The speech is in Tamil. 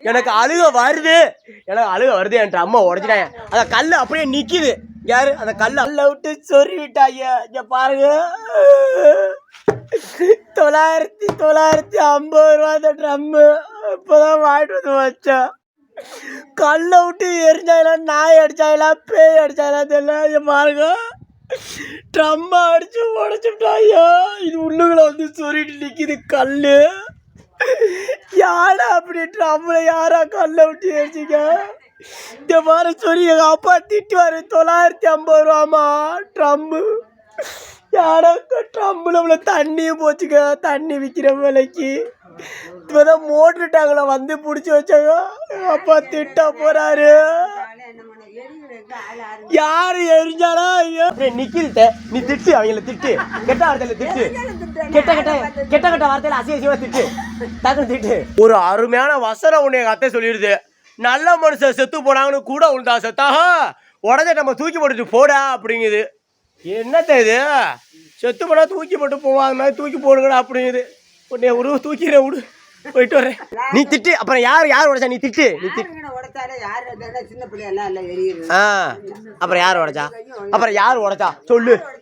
எனக்கு அழுக வருது. எனக்கு அழுக வருது என் அம்மா உடச்சிட்டாங்க. அந்த கல் அப்படியே நிக்குது. யாரு? அந்த கல் அல்ல விட்டு சொறி விட்டாங்க இங்க பாருங்க. தொள்ளாயிரத்தி தொள்ளாயிரத்தி ஐம்பது ரூபா அந்த ட்ரம்மு இப்போதான் வாங்கிட்டு வந்து வச்சேன். கல்லை விட்டு எரிஞ்சாங்களா நாய் அடிச்சாங்களா பேய் அடிச்சாங்களா தெரியல. பாருங்க. ட்ரம்மை அடிச்சு உடச்சுட்டா இது உள்ளுக்குள்ள வந்து சொறிட்டு நிற்கிது கல்லு. யாரா அப்படி ட்ரம்ல யாரா கல்லை விட்டு எரிச்சிங்க இந்த மாதிரி சொல்லி எங்க அப்பா திட்டுவாரு தொள்ளாயிரத்தி ஐம்பது ரூபாமா ட்ரம்பு. யாரோ ட்ரம்மில் உள்ள தண்ணியும் போச்சுங்க தண்ணி விற்கிற விலைக்கு? இப்போதான் மோட்ரு டேங்கில் வந்து பிடிச்சி வச்சாங்க. எங்கள் அப்பா திட்ட போறாரு. யாரு எரிஞ்சாலா ஐயோ. அப்படியே நிக்கிட்ட நீ திட்டு அவங்கள திட்டு. கெட்ட வார்த்தையில திட்டு. கெட்ட கெட்ட கெட்ட கெட்ட வார்த்தையில அசிங்க திட்டு. டக்குனு திட்டு ஒரு அருமையான வசனம் ஒன்று எங்க அத்தை சொல்லிடுது. நல்ல மனுஷன் செத்து போனாங்கன்னு கூட உண்டா செத்தாக உடனே நம்ம தூக்கி போட்டுட்டு போடா அப்படிங்குது. என்னத்த இது? செத்து போனா தூக்கி போட்டு அந்த மாதிரி தூக்கி போடுங்கடா அப்படிங்குது. உன்னை ஒரு தூக்கிறேன் விடு. போயிட்டு வரேன். நீ திட்டு. அப்புறம் யார் யார் உடைச்சா? நீ திட்டு. நீ திட்டு. ஆ. அப்புறம் யார் உடைச்சா? அப்புறம் யார் உடைச்சா? சொல்லு.